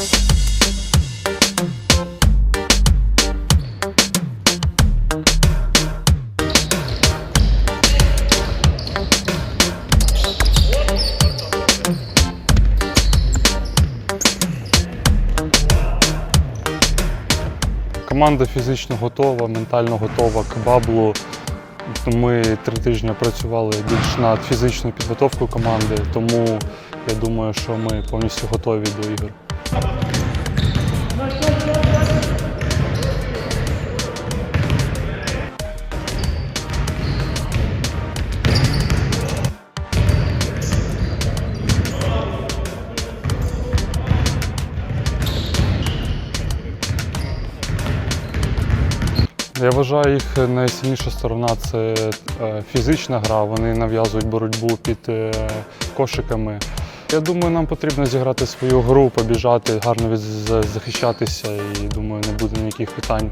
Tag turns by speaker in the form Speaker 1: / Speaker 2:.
Speaker 1: Команда фізично готова, ментально готова к баблу. Ми три тижні працювали більш над фізичною підготовкою команди, тому я думаю, що ми повністю готові до ігор. Я вважаю, їх найсильніша сторона це е, фізична гра. Вони нав'язують боротьбу під е, кошиками. Я думаю, нам потрібно зіграти свою гру, побіжати, гарно захищатися і думаю, не буде ніяких питань.